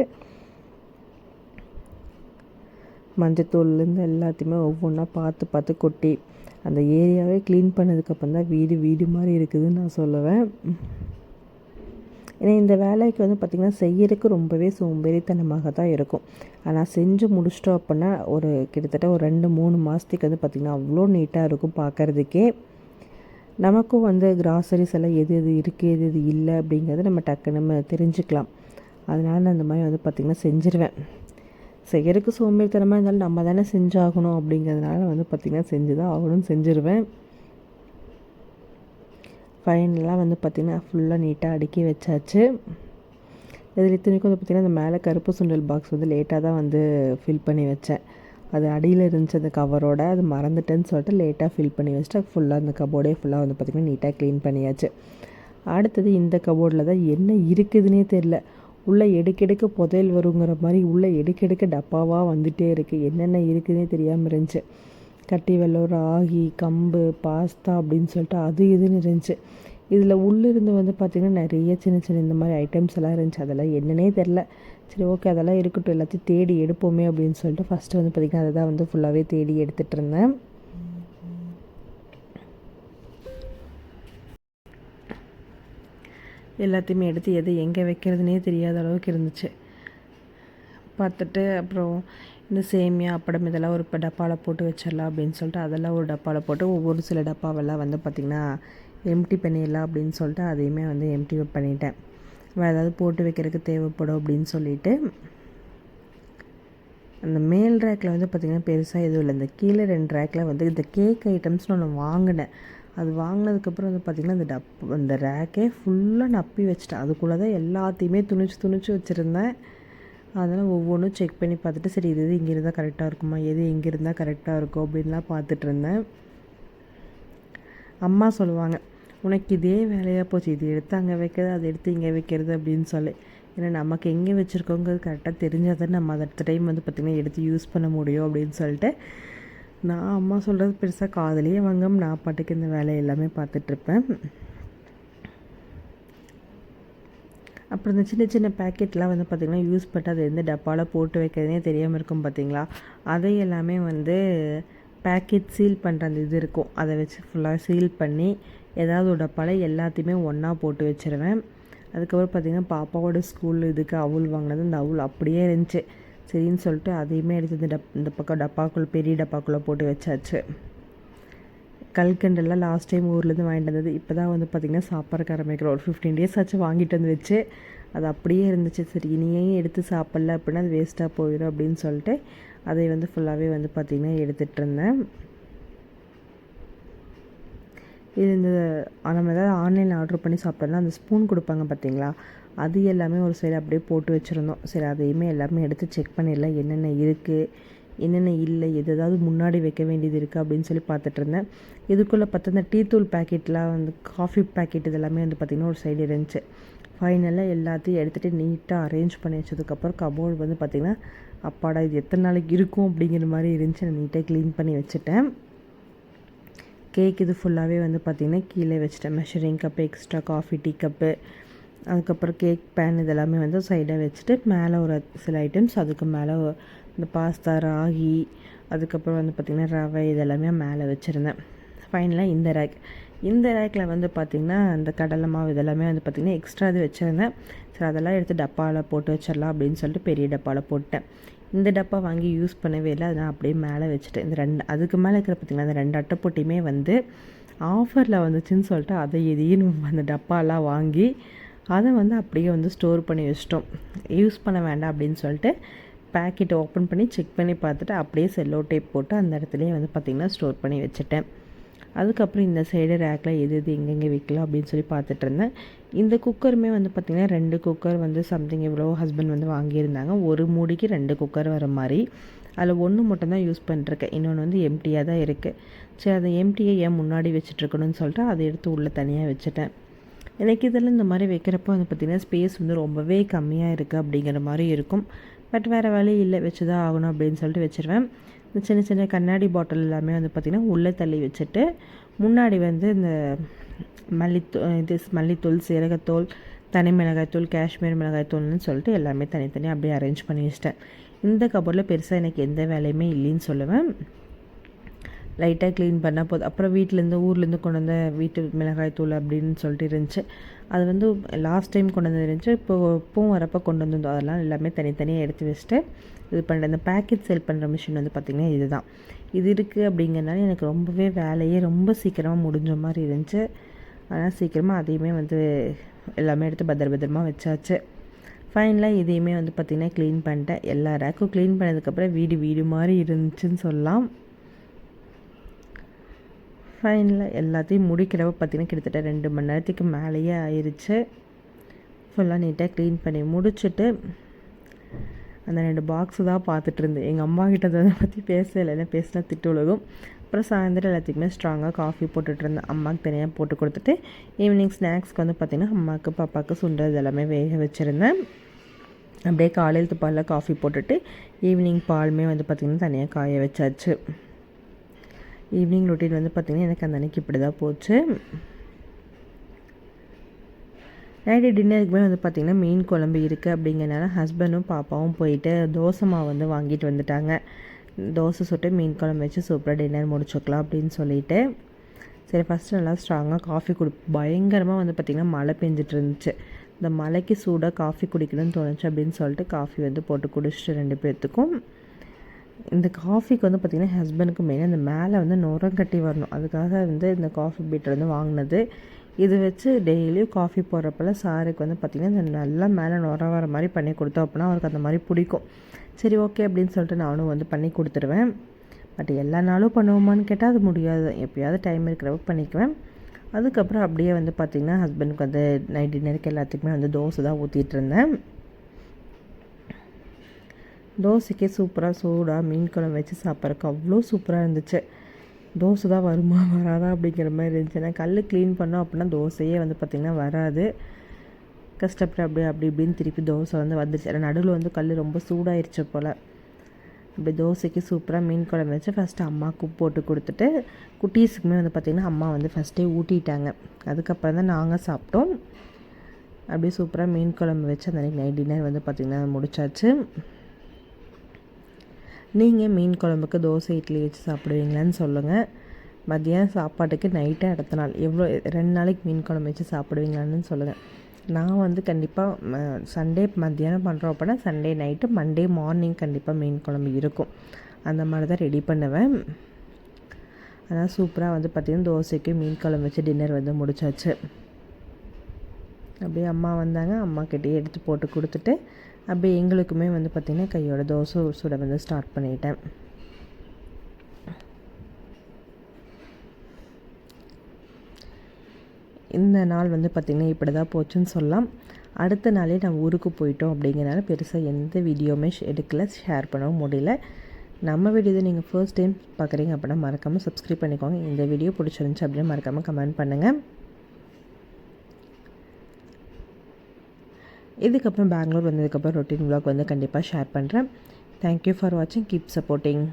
மஞ்சத்தூள்லேருந்து எல்லாத்தையுமே ஒவ்வொன்றா பார்த்து பார்த்து கொட்டி அந்த ஏரியாவே க்ளீன் பண்ணதுக்கப்புறம் தான் வீடு வீடு மாதிரி இருக்குதுன்னு நான் சொல்லுவேன். ஏன்னா இந்த வேலைக்கு வந்து பார்த்திங்கன்னா செய்யறதுக்கு ரொம்பவே சோம்பேறித்தனமாக தான் இருக்கும். ஆனால் செஞ்சு முடிச்சிட்டோம் அப்படின்னா ஒரு கிட்டத்தட்ட ஒரு ரெண்டு மூணு மாதத்துக்கு வந்து பார்த்திங்கன்னா அவ்வளோ நீட்டாக இருக்கும் பார்க்குறதுக்கே நமக்கும் வந்து கிராசரிஸ் எல்லாம் எது எது இருக்குது எது எது இல்லை அப்படிங்கிறத நம்ம டக்குன்னு நம்ம தெரிஞ்சுக்கலாம். அதனால் நான் இந்த மாதிரி வந்து பார்த்திங்கன்னா செஞ்சுருவேன். செய்கிறதுக்கு சோம்பேறித்தனமாக இருந்தாலும் நம்ம தானே செஞ்சாகணும் அப்படிங்கிறதுனால வந்து பார்த்திங்கன்னா செஞ்சு தான் ஆகணும்னு செஞ்சுருவேன். ஃபைனலாக வந்து பார்த்திங்கன்னா ஃபுல்லாக நீட்டாக அடுக்கி வச்சாச்சு. இதில் இத்தனைக்கும் வந்து பார்த்திங்கன்னா இந்த மேலே கருப்பு சுண்டல் பாக்ஸ் வந்து லேட்டாக தான் வந்து ஃபில் பண்ணி வச்சேன். அது அடியில் இருந்துச்சு அந்த கவரோட அது மறந்துட்டேன்னு சொல்லிட்டு லேட்டாக ஃபில் பண்ணி வச்சுட்டு ஃபுல்லாக அந்த கபோர்டே ஃபுல்லாக வந்து பார்த்திங்கன்னா நீட்டாக க்ளீன் பண்ணியாச்சு. அடுத்தது இந்த கபோர்டில் தான் என்ன இருக்குதுன்னே தெரில உள்ளே எடுக்கெடுக்க புதையல் வருங்கிற மாதிரி உள்ளே எடுக்கெடுக்க டப்பாவாக வந்துகிட்டே இருக்குது என்னென்ன இருக்குதுன்னே தெரியாமல் இருந்துச்சு. கட்டி வெள்ளம் ராகி கம்பு பாஸ்தா அப்படின்னு சொல்லிட்டு அது இதுன்னு இருந்துச்சு. இதில் உள்ளிருந்து வந்து பார்த்திங்கன்னா நிறைய சின்ன சின்ன இந்த மாதிரி ஐட்டம்ஸ் எல்லாம் இருந்துச்சு. அதெல்லாம் என்னன்னே தெரில. சரி ஓகே அதெல்லாம் இருக்கட்டும். எல்லாத்தையும் தேடி எடுப்போமே அப்படின்னு சொல்லிட்டு ஃபஸ்ட்டு வந்து பார்த்திங்கன்னா அதை தான் வந்து ஃபுல்லாகவே தேடி எடுத்துகிட்டு இருந்தேன். எல்லாத்தையுமே எடுத்து எது எங்கே வைக்கிறதுனே தெரியாத அளவுக்கு இருந்துச்சு. பார்த்துட்டு அப்புறம் இந்த சேமியா அப்படம் இதெல்லாம் ஒரு இப்போ டப்பாவில் போட்டு வச்சிடலாம் அப்படின்னு சொல்லிட்டு அதெல்லாம் ஒரு டப்பாவில் போட்டு ஒவ்வொரு சில டப்பாவெல்லாம் வந்து பார்த்திங்கன்னா எம்டி பண்ணிடலாம் அப்படின்னு சொல்லிட்டு அதையுமே வந்து எம்டி பண்ணிட்டேன். வேறு ஏதாவது போட்டு வைக்கிறதுக்கு தேவைப்படும் அப்படின்னு சொல்லிட்டு அந்த மேல் ரேக்கில் வந்து பார்த்திங்கன்னா பெருசாக எதுவும் இல்லை. இந்த கீழே ரெண்டு ரேக்கில் வந்து இந்த கேக் ஐட்டம்ஸ்னு ஒன்று வாங்கினேன். அது வாங்கினதுக்கப்புறம் வந்து பார்த்திங்கன்னா அந்த டப் அந்த ரேக்கே ஃபுல்லாக நப்பி வச்சிட்டேன். அதுக்குள்ளே தான் எல்லாத்தையுமே துணிச்சு துணிச்சு வச்சுருந்தேன். அதனால் ஒவ்வொன்றும் செக் பண்ணி பார்த்துட்டு சரி இது இது இங்கே இருந்தால் கரெக்டாக இருக்குமா? எது எங்கே இருந்தால் கரெக்டாக இருக்கும் அப்படின்லாம் பார்த்துட்டு இருந்தேன். அம்மா சொல்லுவாங்க உனக்கு இதே வேலையாக போச்சு. இது எடுத்து அங்கே வைக்கிறது அதை எடுத்து இங்கே வைக்கிறது அப்படின்னு சொல்லி. ஏன்னா நமக்கு எங்கே வச்சுருக்கோங்கிறது கரெக்டாக தெரிஞ்சால் தான் நம்ம அடுத்த டைம் வந்து பார்த்திங்கன்னா எடுத்து யூஸ் பண்ண முடியும் அப்படின்னு சொல்லிட்டு நான் அம்மா சொல்கிறது பெருசாக காதலியே வாங்காம நான் பாட்டுக்கு இந்த வேலை எல்லாமே பார்த்துட்ருப்பேன். அப்புறம் இந்த சின்ன சின்ன பேக்கெட்லாம் வந்து பார்த்திங்கன்னா யூஸ் பண்ணிட்டு அதை எந்த டப்பாவில் போட்டு வைக்கிறதுனே தெரியாமல் இருக்கும் பார்த்தீங்களா அதை எல்லாமே வந்து பேக்கெட் சீல் பண்ணுற அந்த இது இருக்கும். அதை வச்சு ஃபுல்லாக சீல் பண்ணி ஏதாவது ஒரு டப்பாவில் எல்லாத்தையுமே ஒன்றா போட்டு வச்சுருவேன். அதுக்கப்புறம் பார்த்திங்கன்னா பாப்பாவோட ஸ்கூல் இதுக்கு அவுள் வாங்கினது. அந்த அவுள் அப்படியே இருந்துச்சு. சரின்னு சொல்லிட்டு அதையுமே எடுத்து இந்த டப் இந்த பக்கம் டப்பாக்குள்ளே பெரிய டப்பாக்குள்ளே போட்டு வச்சாச்சு. கல்கண்டெல்லாம் லாஸ்ட் டைம் ஊர்லேருந்து வாங்கிட்டு வந்தது. இப்போ தான் வந்து பார்த்திங்கன்னா சாப்பிட்றக்கு ஆரம்பிக்கிறோம். ஒரு ஃபிஃப்டீன் டேஸ் ஆச்சு வாங்கிட்டு வந்து வச்சு. அது அப்படியே இருந்துச்சு. சரி இனியே எடுத்து சாப்பிட்ல அப்படின்னா அது வேஸ்ட்டாக போயிடும் அப்படின்னு சொல்லிட்டு அதை வந்து ஃபுல்லாகவே வந்து பார்த்திங்கன்னா எடுத்துகிட்டு இருந்தேன். இது இந்த நம்ம ஏதாவது ஆன்லைனில் ஆர்டர் பண்ணி சாப்பிட்டோம்னா அந்த ஸ்பூன் கொடுப்பாங்க பார்த்தீங்களா அது எல்லாமே ஒரு சைடு அப்படியே போட்டு வச்சுருந்தோம். சரி அதையுமே எல்லாமே எடுத்து செக் பண்ணிடலாம். என்னென்ன இருக்குது என்னென்ன இல்லை எது ஏதாவது முன்னாடி வைக்க வேண்டியது இருக்குது அப்படின்னு சொல்லி பார்த்துட்டு இருந்தேன். இதுக்குள்ளே பார்த்தா இந்த டீ தூள் பேக்கெட்லாம் வந்து காஃபி பேக்கெட் இதெல்லாமே வந்து பார்த்திங்கன்னா ஒரு சைடு இருந்துச்சு. ஃபைனலாக எல்லாத்தையும் எடுத்துகிட்டு நீட்டாக அரேஞ்ச் பண்ணி வச்சதுக்கப்புறம் கபோர்டு வந்து பார்த்திங்கன்னா அப்பாடா இது எத்தனை நாளைக்கு இருக்கும் அப்படிங்கிற மாதிரி இருந்துச்சு. நான் நீட்டாக க்ளீன் பண்ணி வச்சுட்டேன். கேக் இது ஃபுல்லாகவே வந்து பார்த்திங்கன்னா கீழே வச்சுட்டேன். Measuring cup extra coffee tea cup அதுக்கப்புறம் கேக் பேன் இதெல்லாமே வந்து சைடாக வச்சுட்டு மேலே ஒரு சில ஐட்டம்ஸ் அதுக்கு மேலே இந்த பாஸ்தா ராகி அதுக்கப்புறம் வந்து பார்த்திங்கன்னா ரவை இதெல்லாமே மேலே வச்சுருந்தேன். ஃபைனலாக இந்த ரேக் இந்த ரேக்கில் வந்து பார்த்திங்கன்னா அந்த கடலை மாவு இதெல்லாமே வந்து பார்த்திங்கன்னா எக்ஸ்ட்ரா இது வச்சுருந்தேன். சரி அதெல்லாம் எடுத்து டப்பாவில் போட்டு வச்சிடலாம் அப்படின்னு சொல்லிட்டு பெரிய டப்பாவில் போட்டேன் இந்த டப்பா வாங்கி யூஸ் பண்ணவே இல்லை. அதை நான் அப்படியே மேலே வச்சுட்டேன். இந்த ரெண்டு அதுக்கு மேலே இருக்கிற பார்த்திங்கன்னா அந்த ரெண்டு அட்டைப்பொட்டியுமே வந்து ஆஃபரில் வந்துச்சுன்னு சொல்லிட்டு அதை எதையும் அந்த டப்பாலாம் வாங்கி அதை வந்து அப்படியே வந்து ஸ்டோர் பண்ணி வச்சிட்டோம். யூஸ் பண்ண வேண்டாம் அப்படின்னு சொல்லிட்டு பேக்கெட் ஓப்பன் பண்ணி செக் பண்ணி பார்த்துட்டு அப்படியே செல்லோ டேப் போட்டு அந்த இடத்துலையே வந்து பார்த்திங்கன்னா ஸ்டோர் பண்ணி வச்சுட்டேன். அதுக்கப்புறம் இந்த சைடு ரேக்கில் எது எது எங்கெங்கே விற்கலாம் அப்படின்னு சொல்லி பார்த்துட்டு இருந்தேன். இந்த குக்கருமே வந்து பார்த்திங்கன்னா ரெண்டு குக்கர் வந்து சம்திங் எவ்வளோ ஹஸ்பண்ட் வந்து வாங்கியிருந்தாங்க. ஒரு மூடிக்கு ரெண்டு குக்கர் வர மாதிரி. அதில் ஒன்று மட்டும்தான் யூஸ் பண்ணிருக்கேன் இன்னொன்று வந்து எம்டியாக தான் இருக்குது சரி அதை எம்டியை ஏன் முன்னாடி வச்சுட்ருக்கணும்னு சொல்லிட்டு அதை எடுத்து உள்ளே தனியாக வச்சுட்டேன். எனக்கு இதில் இந்த மாதிரி வைக்கிறப்போ வந்து பார்த்திங்கன்னா ஸ்பேஸ் வந்து ரொம்பவே கம்மியாக இருக்குது அப்படிங்கிற மாதிரி இருக்கும். பட் வேறு வழி இல்லை வச்சு தான் ஆகணும் அப்படின்னு சொல்லிட்டு வச்சுருவேன். இந்த சின்ன சின்ன கண்ணாடி பாட்டில் எல்லாமே வந்து பார்த்திங்கன்னா உள்ளே தள்ளி வச்சுட்டு முன்னாடி வந்து இந்த மல்லித்தூ இது மல்லித்தூள் சீரகத்தூள் தனி மிளகாய்த்தூள் காஷ்மீர் மிளகாய்த்தூள்னு சொல்லிட்டு எல்லாமே தனித்தனியாக அப்படியே அரேஞ்ச் பண்ணி வச்சிட்டேன். இந்த கபோர்டில் பெருசாக எனக்கு எந்த வேலையுமே இல்லைன்னு சொல்லுவேன். லைட்டாக க்ளீன் பண்ணால் போதும். அப்புறம் வீட்டிலேருந்து ஊர்லேருந்து கொண்டு வந்த வீட்டு மிளகாய் தூள் அப்படின்னு சொல்லிட்டு இருந்துச்சு. அது வந்து லாஸ்ட் டைம் கொண்டு வந்து இருந்துச்சு. இப்போ பூவும் வரப்போ கொண்டு வந்திருந்தோம். அதெல்லாம் எல்லாமே தனித்தனியாக எடுத்து வச்சுட்டு இது பண்ணுற இந்த பேக்கெட் செல் பண்ணுற மிஷின் வந்து பார்த்திங்கன்னா இதுதான். இது இருக்குது அப்படிங்கிறனால எனக்கு ரொம்பவே வேலையே ரொம்ப சீக்கிரமாக முடிஞ்ச மாதிரி இருந்துச்சு. ஆனால் சீக்கிரமாக அதையுமே வந்து எல்லாமே எடுத்து பத்திர பத்திரமாக வச்சாச்சு. ஃபைனலாக இதையுமே வந்து பார்த்திங்கன்னா க்ளீன் பண்ணிட்டேன். எல்லா ரேக்கும் க்ளீன் பண்ணதுக்கப்புறம் வீடு வீடு மாதிரி இருந்துச்சுன்னு சொல்லலாம். ஃபைனலாக எல்லாத்தையும் முடிக்கிறப்ப பார்த்திங்கன்னா கிட்டத்தட்ட ரெண்டு மணி நேரத்துக்கு மேலேயே ஆயிடுச்சு ஃபுல்லாக நீட்டாக க்ளீன் பண்ணி முடிச்சுட்டு அந்த ரெண்டு பாக்ஸு தான் பார்த்துட்டு இருந்தேன். எங்கள் அம்மா கிட்ட அதை பற்றி பேசலை இல்லைன்னா பேசினா திட்டு உலகம் அப்புறம் சாயந்தரம் எல்லாத்துக்குமே ஸ்ட்ராங்காக காஃபி போட்டுட்ருந்தேன் அம்மாவுக்கு தனியாக போட்டு கொடுத்துட்டு ஈவினிங் ஸ்நாக்ஸ்க்கு வந்து பார்த்திங்கன்னா அம்மாவுக்கு பாப்பாவுக்கு சுண்டல் இதெல்லாமே வேக வச்சுருந்தேன். அப்படியே காலையில் பாலில் காஃபி போட்டுட்டு ஈவினிங் பாலுமே வந்து பார்த்திங்கன்னா தனியாக காய வச்சாச்சு. ஈவினிங் ரொட்டீன் வந்து பார்த்திங்கன்னா எனக்கு அந்த அன்றைக்கி இப்படி தான் போச்சு நைட்டு டின்னருக்குமே வந்து பார்த்திங்கன்னா மீன் குழம்பு இருக்குது அப்படிங்கிறனால ஹஸ்பண்டும் பாப்பாவும் போயிட்டு தோசை மாவு வந்து வாங்கிட்டு வந்துட்டாங்க. தோசை சுட்டு மீன் குழம்பு வச்சு சூப்பராக டின்னர் முடிச்சுக்கலாம் அப்படின்னு சொல்லிட்டு. சரி ஃபஸ்ட்டு நல்லா ஸ்ட்ராங்காக காஃபி குடி பயங்கரமாக வந்து பார்த்திங்கன்னா மழை பெஞ்சிட்டு இருந்துச்சு. இந்த மழைக்கு சூடாக காஃபி குடிக்கணும்னு தோணுச்சு அப்படின்னு சொல்லிட்டு காஃபி வந்து போட்டு குடிச்சிட்டு ரெண்டு பேர்த்துக்கும் இந்த காஃபிக்கு வந்து பார்த்திங்கன்னா ஹஸ்பண்டுக்கு மெயினாக இந்த மேலே வந்து நுரம் கட்டி வரணும். அதுக்காக வந்து இந்த காஃபி பீட்டர் வந்து வாங்கினது. இது வச்சு டெய்லியும் காஃபி போடுறப்பெல்லாம் சாருக்கு வந்து பார்த்திங்கன்னா இந்த நல்லா மேலே நுர வர மாதிரி பண்ணி கொடுத்தோம் அப்படின்னா அவருக்கு அந்த மாதிரி பிடிக்கும். சரி ஓகே அப்படின்னு சொல்லிட்டு நானும் வந்து பண்ணி கொடுத்துருவேன். பட் எல்லா நாளும் பண்ணுவோமான்னு கேட்டால் அது முடியாது. எப்போயாவது டைம் இருக்கிறப்ப பண்ணிக்குவேன். அதுக்கப்புறம் அப்படியே வந்து பார்த்திங்கன்னா ஹஸ்பண்டுக்கு வந்து நைட் டின்னருக்கு எல்லாத்துக்குமே வந்து தோசை தான் ஊற்றிட்டு இருந்தேன். தோசைக்கே சூப்பராக சூடாக மீன் குழம்பு வச்சு சாப்பிட்றக்கு அவ்வளோ சூப்பராக இருந்துச்சு. தோசை தான் வருமா வராதா அப்படிங்கிற மாதிரி இருந்துச்சு. ஏன்னா கல் க்ளீன் பண்ணோம் அப்படின்னா தோசையே வந்து பார்த்திங்கன்னா வராது. கஷ்டப்பட்டு அப்படியே அப்படி இப்படின்னு திருப்பி தோசை வந்து வந்துருச்சு. ஏன்னா நடுவில் வந்து கல் ரொம்ப சூடாயிருச்சு போல். அப்படி தோசைக்கு சூப்பராக மீன் குழம்பு வச்சு ஃபஸ்ட்டு அம்மாவுக்கு போட்டு கொடுத்துட்டு குட்டீஸுக்குமே வந்து பார்த்திங்கன்னா அம்மா வந்து ஃபஸ்ட்டே ஊட்டிட்டாங்க. அதுக்கப்புறம் தான் நாங்கள் சாப்பிட்டோம். அப்படியே சூப்பராக மீன் குழம்பு வச்சு அந்த நைட் டின்னர் வந்து பார்த்திங்கன்னா முடிச்சாச்சு. நீங்கள் மீன் குழம்புக்கு தோசை இட்லி வச்சு சாப்பிடுவீங்களான்னு சொல்லுங்கள் மதியம் சாப்பாட்டுக்கு நைட்டு அடுத்த நாள். எவ்வளோ ரெண்டு நாளைக்கு மீன் குழம்பு வச்சு சாப்பிடுவீங்களான்னு சொல்லுங்கள் நான் வந்து கண்டிப்பாக சண்டே மத்தியானம் பண்ணுறோம் அப்படின்னா சண்டே நைட்டு மண்டே மார்னிங் கண்டிப்பாக மீன் குழம்பு இருக்கும். அந்த மாதிரி தான் ரெடி பண்ணுவேன். ஆனால் சூப்பராக வந்து பார்த்திங்கன்னா தோசைக்கு மீன் குழம்பு வச்சு டின்னர் வந்து முடிச்சாச்சு. அப்படியே அம்மா வந்தாங்க. அம்மா கிட்டேயே எடுத்து போட்டு கொடுத்துட்டு அப்படி எங்களுக்குமே வந்து பார்த்திங்கன்னா கையோட தோசை சுட வந்து ஸ்டார்ட் பண்ணிட்டேன். இந்த நாள் வந்து பார்த்திங்கன்னா இப்படி தான் போச்சுன்னு சொல்லலாம். அடுத்த நாளே நான் ஊருக்கு போயிட்டோம் அப்படிங்கிறனால பெருசாக எந்த வீடியோவுமே எடுக்கல ஷேர் பண்ணவும் முடியல. நம்ம வீடியோ நீங்கள் ஃபர்ஸ்ட் டைம் பார்க்குறீங்க அப்படின்னா மறக்காமல் சப்ஸ்கிரைப் பண்ணிக்கோங்க. இந்த வீடியோ பிடிச்சிருந்துச்சி அப்படின்னு மறக்காமல் கமெண்ட் பண்ணுங்கள் இதுக்கப்புறம் பெங்களூர் வந்ததுக்கப்புறம் ரொட்டீன் vlog வந்து கண்டிப்பாக ஷேர் பண்ணுறேன் தேங்க்யூ ஃபார் வாட்சிங் கீப் சப்போர்ட்டிங்